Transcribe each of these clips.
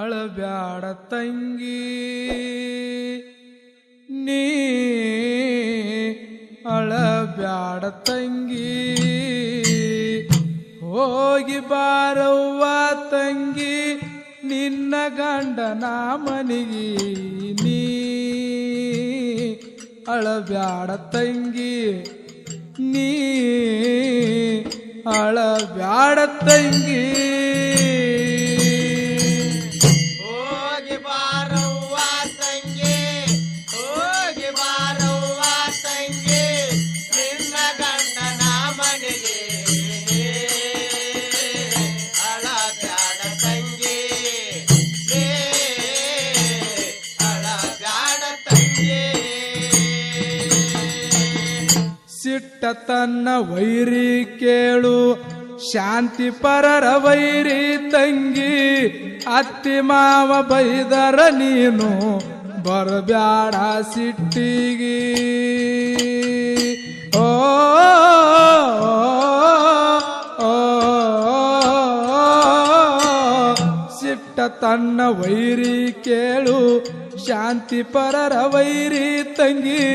ಅಳಬ್ಯಾಡ ತಂಗಿ. ನೀ ಅಳಬ್ಯಾಡ ತಂಗಿ. ಹೋಗಿ ಬಾರವ್ವ ತಂಗಿ, ನಿನ್ನ ಗಂಡನ ಮನಿಗಿ ನೀ ಅಳಬ್ಯಾಡ ತಂಗಿ. ನೀ ಅಳಬ್ಯಾಡ ತಂಗಿ. ಸಿಟ್ಟ ತನ್ನ ವೈರಿ ಕೇಳು. ಶಾಂತಿ ಪರರ ವೈರಿ ತಂಗಿ, ಅತ್ತಿ ಮಾವ ಬೈದರ ನೀನು ಬರಬ್ಯಾಡ ಸಿಟ್ಟಿಗಿ. ಓ ಸಿಟ್ಟ ತನ್ನ ವೈರಿ ಕೇಳು. ಶಾಂತಿ ಪರರ ವೈರಿ ತಂಗಿ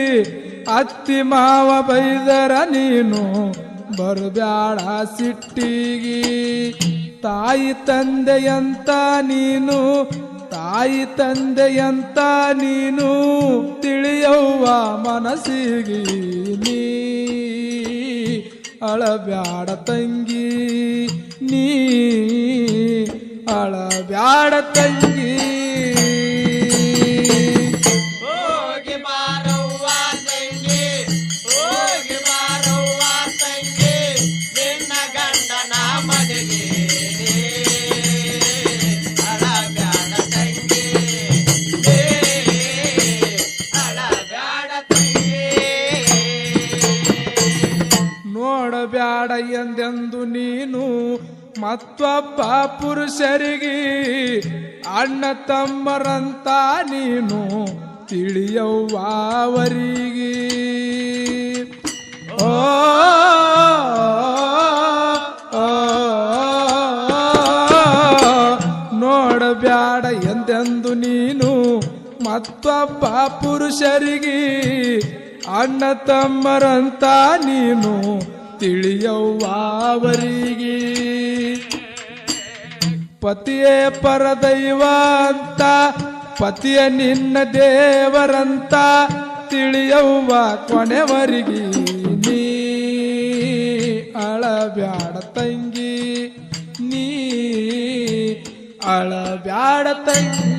ಅತ್ತಿ ಮಾವ ಬೈದರ ನೀನು ಬರಬ್ಯಾಡ ಸಿಟ್ಟಿಗಿ. ತಾಯಿ ತಂದೆಯಂತ ನೀನು, ತಾಯಿ ತಂದೆಯಂತ ನೀನು ತಿಳಿಯವ್ವ ಮನಸ್ಸಿಗಿ ನೀ. ಅಳಬ್ಯಾಡ ತಂಗಿ, ನೀ ಅಳಬ್ಯಾಡ ತಂಗಿ. ಎಂದೆಂದು ನೀನು ಮತ್ತೊಬ್ಬ ಪುರುಷರಿಗೆ ಅಣ್ಣ ತಮ್ಮರಂತ ನೀನು ತಿಳಿಯವ್ವರಿಗೆ ಓ, ನೋಡಬ್ಯಾಡ ಎಂದೆಂದು ನೀನು ಮತ್ತೊಬ್ಬ ಪುರುಷರಿಗೆ ಅಣ್ಣ ತಮ್ಮರಂತ ನೀನು ತಿಳಿಯವ್ವ ಅವರಿಗೆ. ಪತಿಯೇ ಪರದೈವ ಅಂತ, ಪತಿಯ ನಿನ್ನ ದೇವರಂತ ತಿಳಿಯವ್ವ ಕೊನೆವರಿಗೆ. ನೀ ಅಳಬ್ಯಾಡ ತಂಗಿ, ನೀ ಅಳಬ್ಯಾಡ ತಂಗಿ.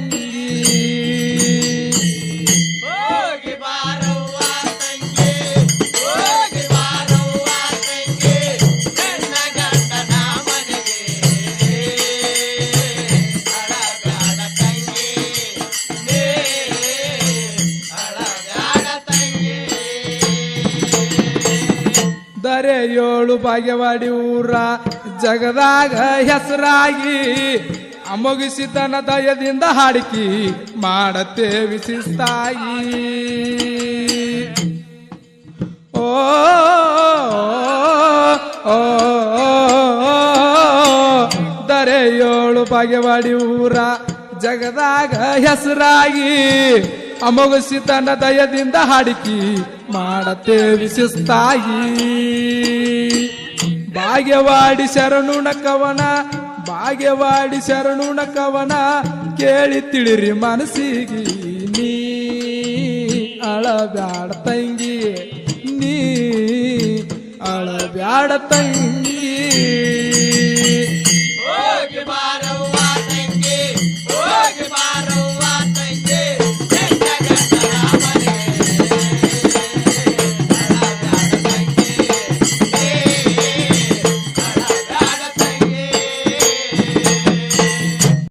ದರೆ ಏಳು ಭಾಗ್ಯವಾಡಿ ಊರ ಜಗದಾಗ ಹೆಸರಾಗಿ ಅಮೋಗಿಸಿದನ ದಯದಿಂದ ಹಾಡಿಕಿ ಮಾಡತ್ತೆ ವಿಶಿಸ್ತಾಯಿ ಓ, ದರೆ ಏಳು ಭಾಗ್ಯವಾಡಿ ಊರ ಜಗದಾಗ ಹೆಸರಾಗಿ ಅಮೋಗಿಸಿದನ ದಯದಿಂದ ಹಾಡಿಕಿ ಮಾಡತೆ ವಿಶಿಸ್ತಾಯಿ ಭಾಗ್ಯವಾಡಿ ಶರಣುನ ಕವನ ಭಾಗ್ಯವಾಡಿ ಶರಣುನ ಕವನ ಕೇಳಿ ತಿಳಿರಿ ಮನಸ್ಸಿಗೆ ನೀ ಅಳಬ್ಯಾಡ ತಂಗಿ, ನೀ ಅಳಬ್ಯಾಡ ತಂಗಿ.